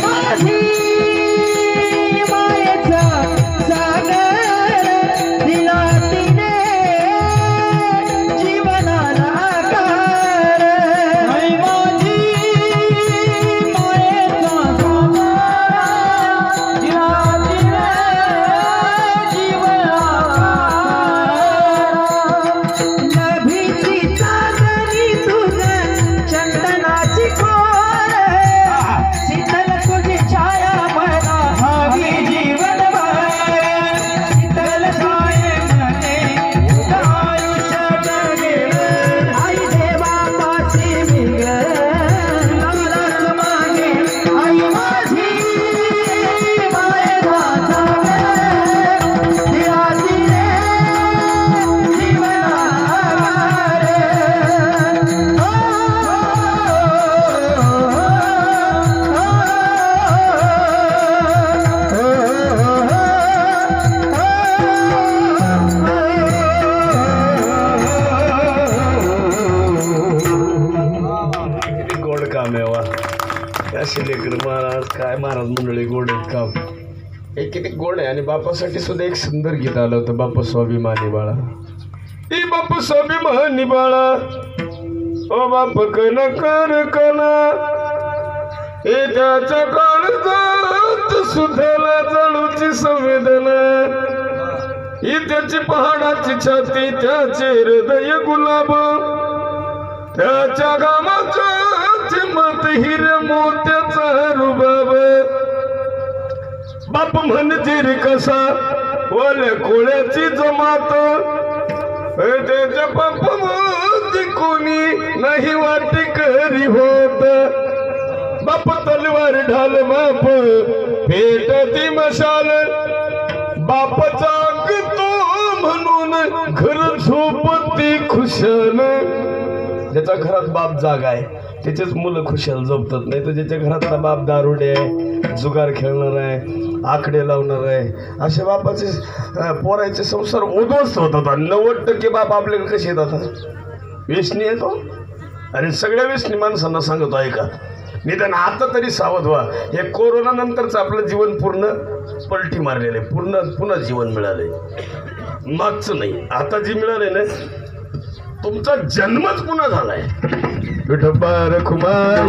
そう。असे लेकर महाराज. काय महाराज मंडळी गोड आहेत काम हे किती गोड आहे आणि बापासाठी सुद्धा एक सुंदर गीत आलं होतं बापा स्वाभिमानी बाळा. ई बाप स्वाभिमानी बाळा ओ बाप कन कर कना. हे त्याच्या काळजात सुधाला जळूची संवेदना. ही त्याची पहाडाची छाती त्याचे हृदय गुलाब. त्याच्या गामाचं हिर मोत्याचा रुबाब. बाप म्हणजे रे कसा ओल्या कोळ्याची जमात. हे त्याच्या बाप कोणी नाही वाटे करी होत. बाप तलवार ढाल बाप पेटती मशाल. बापाचा तो म्हणून घर झोपती खुशाल. ज्याच्या घरात बाप जाग आहे. त्याचेच मुलं खुशाल झोपतात नाही तर ज्याच्या घरातला बाप दारुडे आहे जुगार खेळणार आहे आकडे लावणार आहे अशा बापाचे पोरायचे संसार उद्ध्वस्त होतात आणि नव्वद टक्के बाप आपल्याकडे कसे येतात? व्यसनी येतो आणि सगळ्या व्यसनी माणसांना सांगतो ऐका. निदान आता तरी सावध व्हा. हे कोरोना नंतरच आपलं जीवन पूर्ण पलटी मारलेलं आहे. पूर्ण पुन्हा जीवन मिळालंय. मागचं नाही. आता जी मिळालंय ना तुमचा जन्मच पुन्हा झालाय. विठोबा रखुमाई.